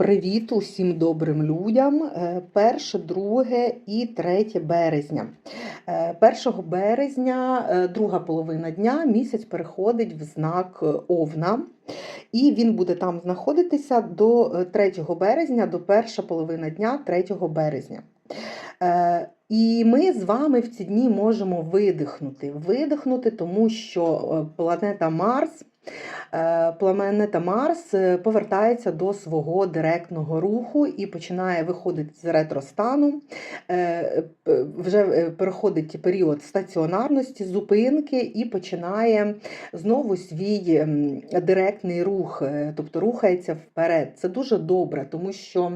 Привіт усім добрим людям. Е, 1, 2 і 3 березня. Е, 1 березня, е, друга половина дня, місяць переходить в знак е, Овна. І він буде там знаходитися до е, 3 березня, до перша половина дня 3 березня. Е, І ми з вами в ці дні можемо видихнути. Видихнути, тому що е, планета Марс. Е, Планета Марс е, повертається до свого директного руху і починає виходити з ретростану. Е, Вже переходить період стаціонарності, зупинки і починає знову свій ем, директний рух, тобто рухається вперед. Це дуже добре, тому що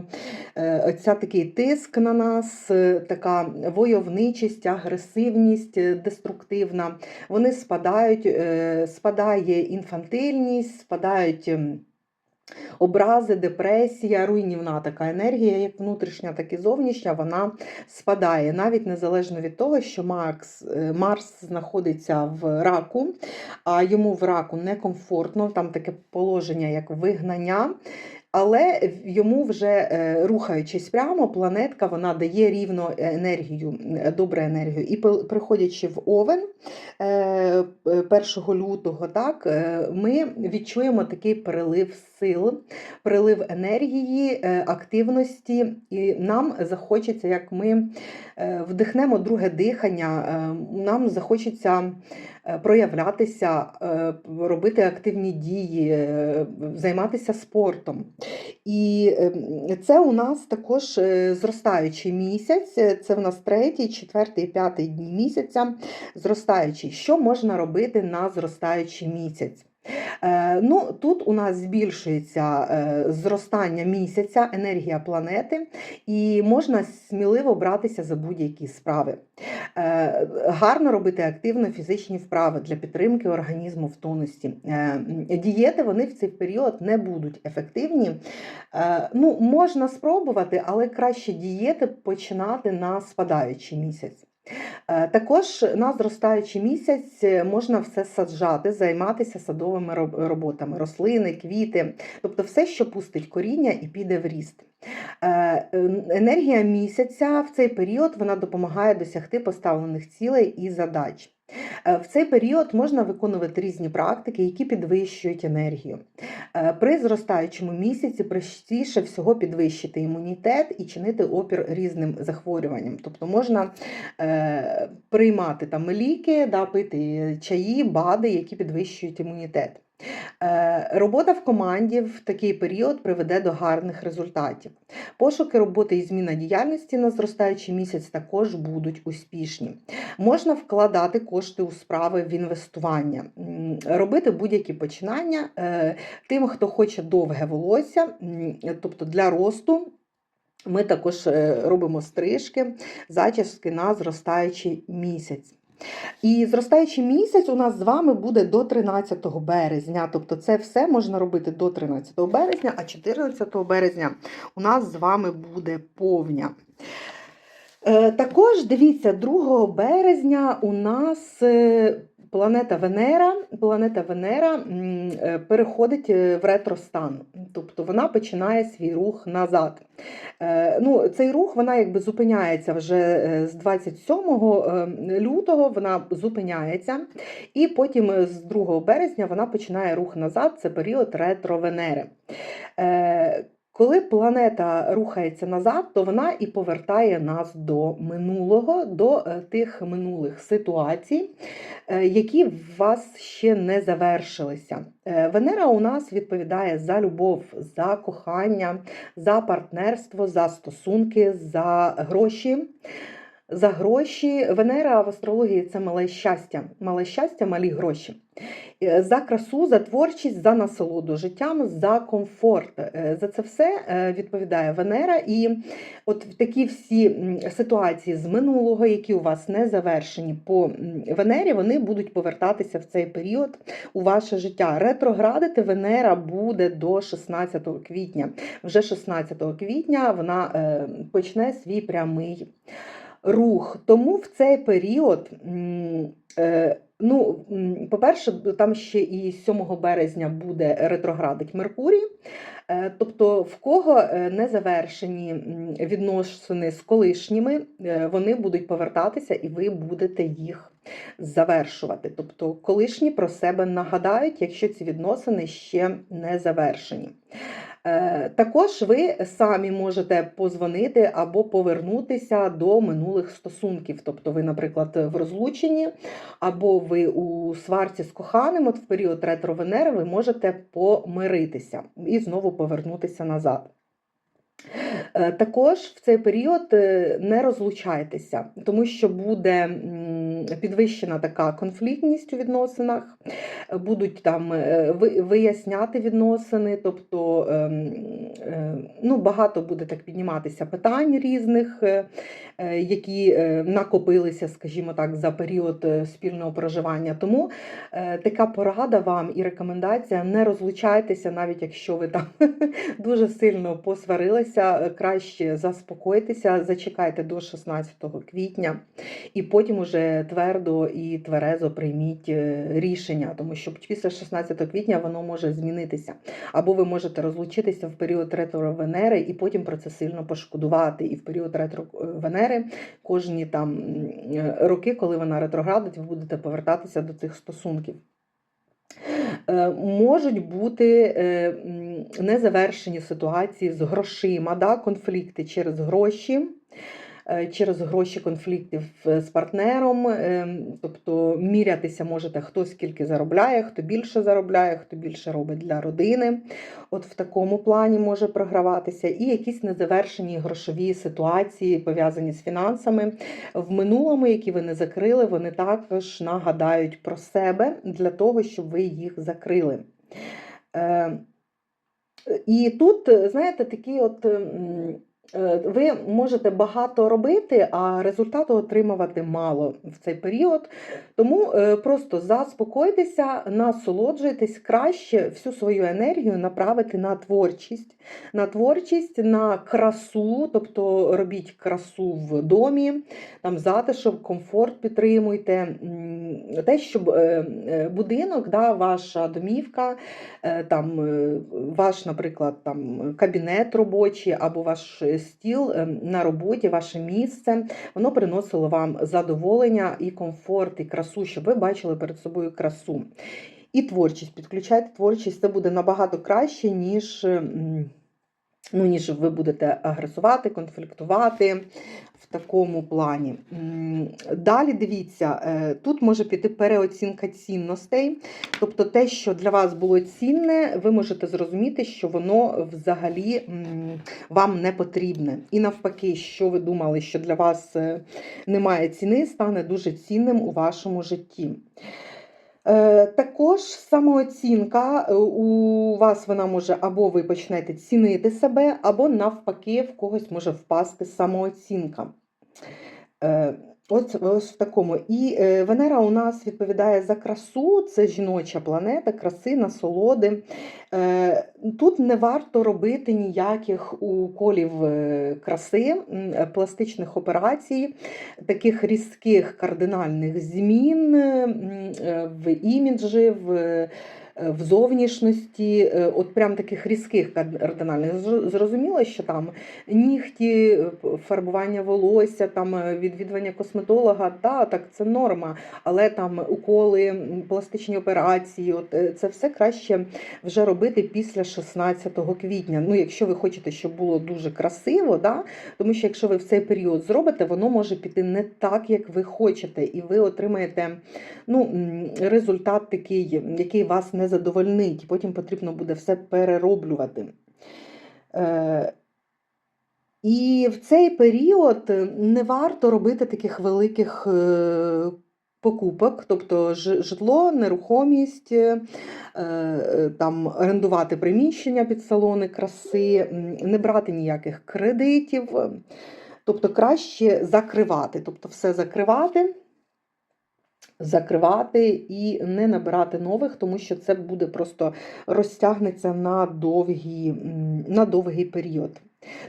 ця такий тиск на нас, така войовничість, агресивність деструктивна, вони спадають, спадає інфантильність, спадають. ем, Образи, депресія, руйнівна така енергія, як внутрішня, так і зовнішня, вона спадає навіть незалежно від того, що Маркс, е, Марс знаходиться в раку, а йому в раку некомфортно, там таке положення, як вигнання. Але йому вже е, рухаючись прямо, планетка вона дає рівно енергію, е, добру енергію. І приходячи в овен е, 1 лютого, так, е, ми відчуємо такий перелив сил, прилив енергії, е, активності, і нам захочеться, як ми е, вдихнемо друге дихання, е, нам захочеться проявлятися, робити активні дії, займатися спортом. І це у нас також зростаючий місяць, це в нас третій, четвертий, п'ятий дні місяця зростаючий. Що можна робити на зростаючий місяць? Е, Ну, тут у нас збільшується е, зростання місяця, енергія планети, і можна сміливо братися за будь-які справи. Е, Гарно робити активно фізичні вправи для підтримки організму в тонусі. Дієти вони в цей період не будуть ефективні. Ну, можна спробувати, але краще дієти починати на спадаючий місяць. Е, Також на зростаючий місяць е, можна все саджати, займатися садовими роботами, рослини, квіти, тобто все, що пустить коріння і піде в ріст. Е, Енергія місяця в цей період вона допомагає досягти поставлених цілей і задач. Е, В цей період можна виконувати різні практики, які підвищують енергію. Е, При зростаючому місяці простіше всього підвищити імунітет і чинити опір різним захворюванням. Тобто можна е, приймати там ліки, да, пити чаї, бади, які підвищують імунітет. Е, Робота в команді в такий період приведе до гарних результатів. Пошуки роботи і зміна діяльності на зростаючий місяць також будуть успішні. Можна вкладати кошти у справи в інвестування, робити будь-які починання е, тим, хто хоче довге волосся, тобто для росту. Ми також е, робимо стрижки, зачіски на зростаючий місяць. І зростаючий місяць у нас з вами буде до 13 березня. Тобто це все можна робити до 13 березня, а 14 березня у нас з вами буде повня. Е, Також дивіться, 2 березня у нас е, планета Венера, планета Венера е, переходить е, в ретростан, тобто вона починає свій рух назад. Е, Ну, цей рух вона якби зупиняється вже з 27 е, лютого, вона зупиняється, і потім з 2 березня вона починає рух назад. Це період ретро Венери. Е, Коли планета рухається назад, то вона і повертає нас до минулого, до е, тих минулих ситуацій, е, які в вас ще не завершилися. Е, Венера у нас відповідає за любов, за кохання, за партнерство, за стосунки, за гроші. За гроші Венера в астрології це мале щастя, мале щастя, малі гроші. Е, За красу, за творчість, за насолоду життям, за комфорт. Е, За це все е, відповідає Венера. І от в такі всі ситуації з минулого, які у вас не завершені по Венері, вони будуть повертатися в цей період у ваше життя. Ретроградити Венера буде до 16 квітня. Вже 16 квітня вона почне свій прямий рух. Тому в цей період, е, ну, по-перше, там ще і 7 березня буде ретроградить Меркурій. Е, Тобто, в кого е, не завершені відносини з колишніми, вони будуть повертатися, і ви будете їх завершувати. Тобто, колишні про себе нагадають, якщо ці відносини ще не завершені. Е, Також ви самі можете позвонити або повернутися до минулих стосунків. Тобто, ви, наприклад, в розлученні, або ви у сварці з коханим, от в період ретро-Венери ви можете помиритися і знову повернутися назад. Е, Також в цей період е, не розлучайтеся, тому що буде підвищена така конфліктність у відносинах, будуть там е, виясняти відносини, тобто ем, ну, багато буде так підніматися питань різних, які накопилися, скажімо так, за період спільного проживання. Тому така порада вам і рекомендація: не розлучайтеся, навіть якщо ви там дуже сильно посварилися, е, краще заспокойтеся, зачекайте до 16 квітня, і потім уже твердо і тверезо прийміть е, рішення, тому що після 16 квітня воно може змінитися. Або ви можете розлучитися в період ретро Венери і потім про це сильно пошкодувати. І в період ретро Венери кожні там е, роки, коли вона ретроградить, ви будете повертатися до цих стосунків. Е, Можуть бути е, незавершені ситуації з грошима, да, конфлікти через гроші, через гроші конфліктів е, з партнером. е, Тобто мірятися можете, хто скільки заробляє, хто більше заробляє, хто більше робить для родини. От в такому плані може програватися. І якісь незавершені грошові ситуації, пов'язані з фінансами в минулому, які ви не закрили, вони також нагадають про себе для того, щоб ви їх закрили. Е, І тут, е, знаєте, такі от. Е, Ви можете багато робити, а результату отримувати мало в цей період. Тому е, просто заспокойтеся, насолоджуйтесь краще всю свою енергію направити на творчість, на творчість, на красу, тобто робіть красу в домі, там затишок, комфорт підтримуйте. Те, щоб е, будинок, да, ваша домівка, там, ваш, наприклад, там, кабінет робочий або ваш стіл е, на роботі, ваше місце, воно приносило вам задоволення і комфорт, і красу, щоб ви бачили перед собою красу. І творчість. Підключайте творчість, це буде набагато краще, ніж. Ну, ніж ви будете агресувати, конфліктувати такому плані. Далі дивіться, е, тут може піти переоцінка цінностей. Тобто те, що для вас було цінне, ви можете зрозуміти, що воно взагалі вам не потрібне. І навпаки, що ви думали, що для вас е, немає ціни, стане дуже цінним у вашому житті. Е, Також самооцінка у вас вона може або ви почнете цінити себе, або навпаки, в когось може впасти самооцінка. Е, Ось, ось в такому. І е, Венера у нас відповідає за красу, це жіноча планета, краси, насолоди. Е, Тут не варто робити ніяких уколів краси, пластичних операцій, таких різких кардинальних змін в іміджі, в, в зовнішності, е, от прям таких різких кардинальних. Зрозуміло, що там нігті, е, фарбування волосся, там е, відвідування косметолога, та, так це норма, але там уколи, пластичні операції, от е, це все краще вже робити після 16 квітня. Ну, якщо ви хочете, щоб було дуже красиво, да? тому що якщо ви в цей період зробите, воно може піти не так, як ви хочете, і ви отримаєте ну, результат такий, який вас не задовольнить, і потім потрібно буде все перероблювати. Е, і в цей період не варто робити таких великих е, покупок, тобто житло, нерухомість, е, там орендувати приміщення під салони краси, не брати ніяких кредитів. Тобто краще закривати, тобто все закривати, закривати і не набирати нових, тому що це буде просто розтягнеться на довгий, на довгий період.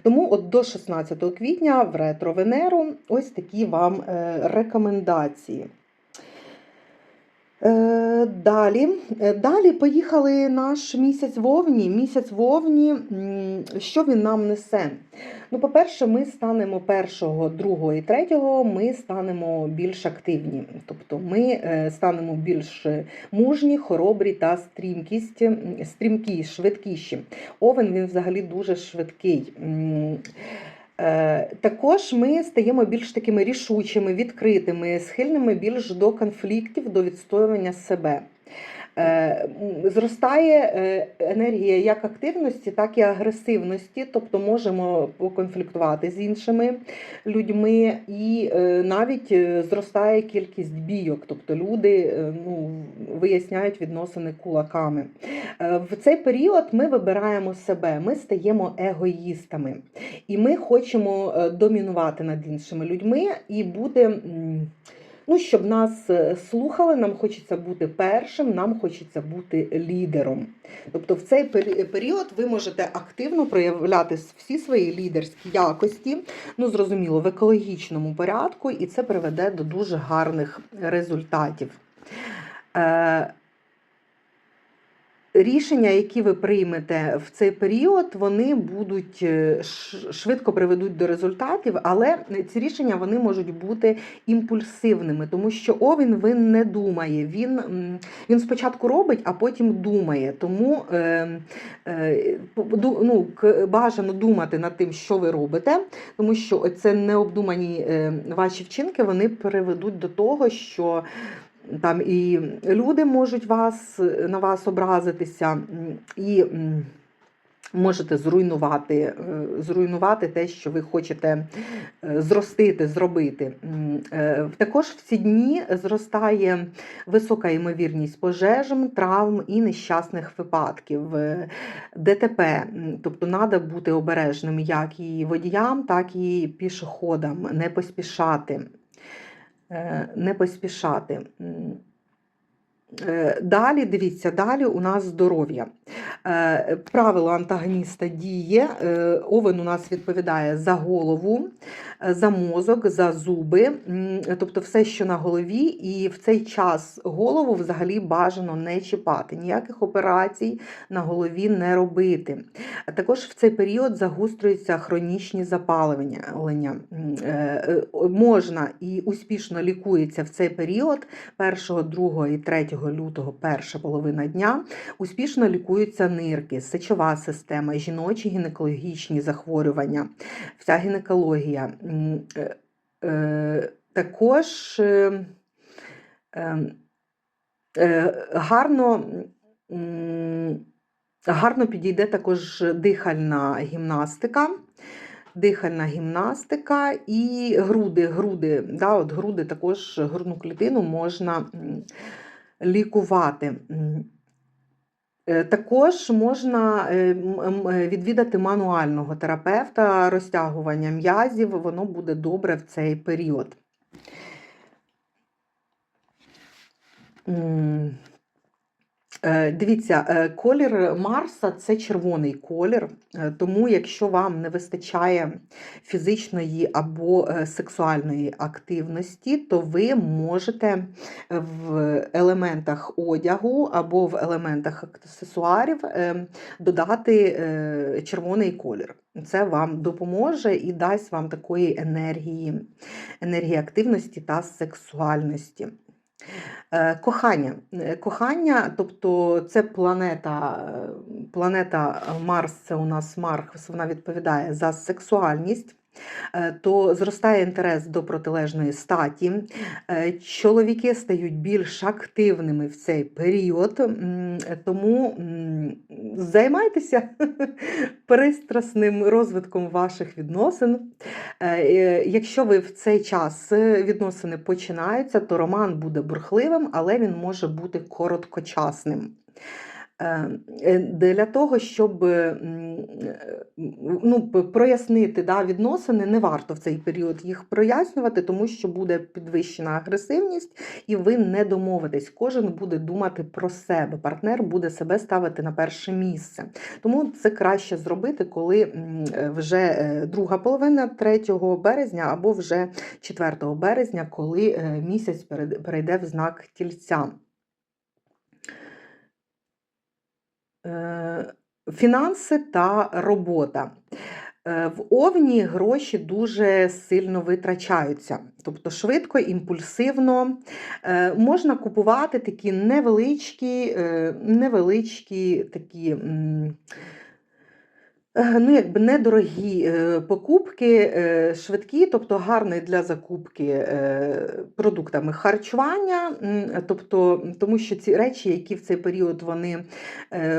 Тому от до 16 квітня в ретро Венеру ось такі вам е, рекомендації. Е, Далі, Е, далі поїхали наш місяць вовні. Місяць вовні, що він нам несе? Ну, по-перше, ми станемо першого, другого і третього, ми станемо більш активні. Тобто ми е, станемо більш мужні, хоробрі та стрімкість, стрімкі, швидкіші. Овен він взагалі дуже швидкий. Е, Також ми стаємо більш такими рішучими, відкритими, схильними більш до конфліктів, до відстоювання себе. Е, Зростає е, енергія як активності, так і агресивності, тобто можемо поконфліктувати з іншими людьми, і е, навіть зростає кількість бійок, тобто люди ну, виясняють відносини кулаками. В цей період ми вибираємо себе, ми стаємо егоїстами. І ми хочемо домінувати над іншими людьми і бути. Ну, щоб нас е, слухали, нам хочеться бути першим, нам хочеться бути лідером. Тобто в цей період ви можете активно проявляти всі свої лідерські якості, ну зрозуміло, в екологічному порядку, і це приведе до дуже гарних результатів. Рішення, які ви приймете в цей період, вони будуть е, швидко приведуть до результатів, але ці рішення вони можуть бути імпульсивними, тому що овін він не думає. Він, він спочатку робить, а потім думає. Тому е, е, ну, бажано думати над тим, що ви робите, тому що це необдумані е, ваші вчинки вони приведуть до того, що там і люди можуть вас на вас образитися, і можете зруйнувати, е, зруйнувати те, що ви хочете е, зростити, зробити. Е, Також в ці дні зростає висока ймовірність пожежм, травм і нещасних випадків. ДТП, тобто треба бути обережним як і водіям, так і пішоходам, не поспішати. Е, Не поспішати. Е, Далі, дивіться, далі у нас здоров'я. Е, Правило антагоніста діє. Овен у нас відповідає за голову, за мозок, за зуби, тобто все, що на голові, і в цей час голову взагалі бажано не чіпати, ніяких операцій на голові не робити. Також в цей період загострюються хронічні запалення. Е, Можна і успішно лікується в цей період 1, 2 і 3 лютого, перша половина дня, успішно лікуються нирки, сечова система, жіночі гінекологічні захворювання, вся гінекологія. Е, е, Також е, гарно. Гарно підійде також дихальна гімнастика. Дихальна гімнастика і груди. груди, да, от груди також грудну клітину можна лікувати. Е, Також можна е, е, відвідати мануального терапевта, розтягування м'язів, воно буде добре в цей період. Е, Дивіться, е, колір Марса це червоний колір, е, тому якщо вам не вистачає фізичної або сексуальної активності, то ви можете в елементах одягу або в елементах аксесуарів додати червоний колір. Це вам допоможе і дасть вам такої енергії, енергії активності та сексуальності. Е, Кохання. Е, Кохання, тобто це планета, е, планета Марс, це у нас Марс, вона відповідає за сексуальність. Е, То зростає інтерес до протилежної статі. Е, Чоловіки стають більш активними в цей період, тому займайтеся пристрасним розвитком ваших відносин. Е, Якщо ви в цей час відносини починаються, то роман буде бурхливим, але він може бути короткочасним. Е, е, Для того, щоб е, ну, прояснити да, відносини, не варто в цей період їх прояснювати, тому що буде підвищена агресивність, і ви не домовитесь. Кожен буде думати про себе. Партнер буде себе ставити на перше місце. Тому це краще зробити, коли е, вже друга половина 3 березня або вже 4 березня, коли місяць перейде в знак тільця. Е, Фінанси та робота. Е, В овні гроші дуже сильно витрачаються, тобто швидко, імпульсивно. Е, Можна купувати такі невеличкі, е, невеличкі такі. Е, Ну, якби недорогі е, покупки, е, швидкі, тобто гарний для закупки продуктами харчування, тобто, тому що ці речі, які в цей період вони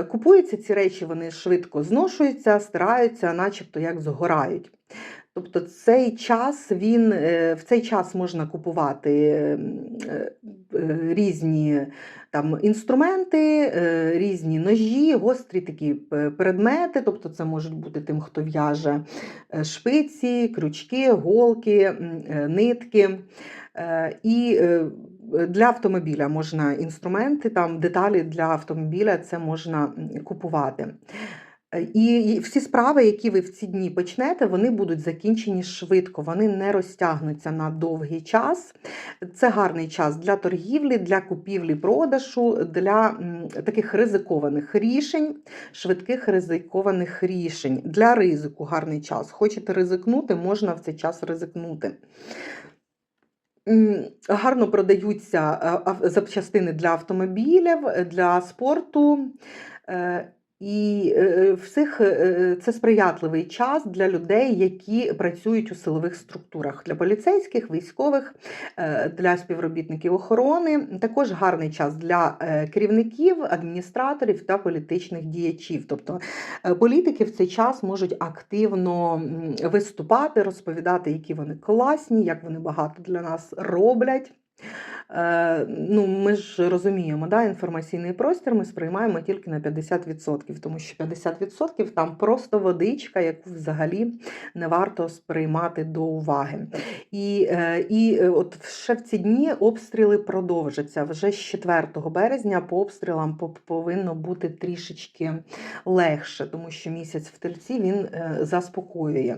купуються, ці речі вони швидко зношуються, стираються, начебто як згорають. Тобто цей час він е, в цей час можна купувати м, е, е, різні там інструменти, різні ножі, гострі такі предмети. Тобто, це можуть бути тим, хто в'яже шпиці, крючки, голки, нитки. І для автомобіля можна інструменти, там деталі для автомобіля це можна купувати. Е, І всі справи, які ви в ці дні почнете, вони будуть закінчені швидко, вони не розтягнуться на довгий час. Це гарний час для торгівлі, для купівлі, продажу, для таких ризикованих рішень, швидких ризикованих рішень. Для ризику гарний час. Хочете ризикнути, можна в цей час ризикнути. Гарно продаються е, запчастини для автомобілів, е, для спорту. Е, І е, всіх е, це сприятливий час для людей, які працюють у силових структурах, для поліцейських, військових, е, для співробітників охорони. Також гарний час для е, керівників, адміністраторів та політичних діячів. Тобто е, політики в цей час можуть активно виступати, розповідати, які вони класні, як вони багато для нас роблять. Е, ну, ми ж розуміємо, да, інформаційний простір ми сприймаємо тільки на 50%, тому що 50% там просто водичка, яку взагалі не варто сприймати до уваги. І, е, і е, от ще в ці дні обстріли продовжаться. Вже з 4 березня по обстрілам по- повинно бути трішечки легше, тому що місяць в тельці він заспокоює.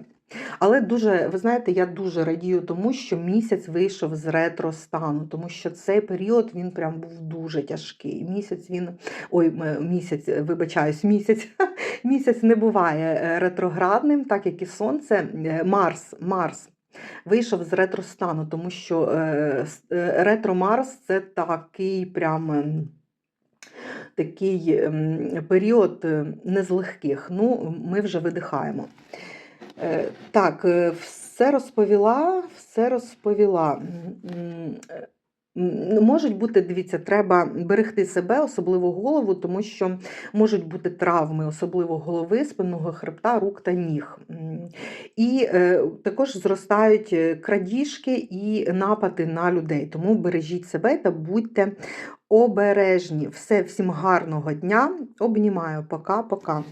Але дуже, ви знаєте, я дуже радію тому, що місяць вийшов з ретро стану, тому що цей період він прям був дуже тяжкий. Місяць він ой, місяць, вибачаюсь, місяць. Місяць не буває е, ретроградним, так як і сонце. Е, Марс, Марс. Вийшов з ретро стану, тому що е, е, ретро Марс це такий прям. ем, Такий ем, період не з легких. Ну, ми вже видихаємо. Е, Так, е, все розповіла, все розповіла. Можуть бути, дивіться, треба берегти себе, особливо голову, тому що можуть бути травми, особливо голови, спинного хребта, рук та ніг. І е, також зростають е, крадіжки і напади на людей. Тому бережіть себе та будьте обережні. Все, всім гарного дня. Обнімаю. Пока-пока.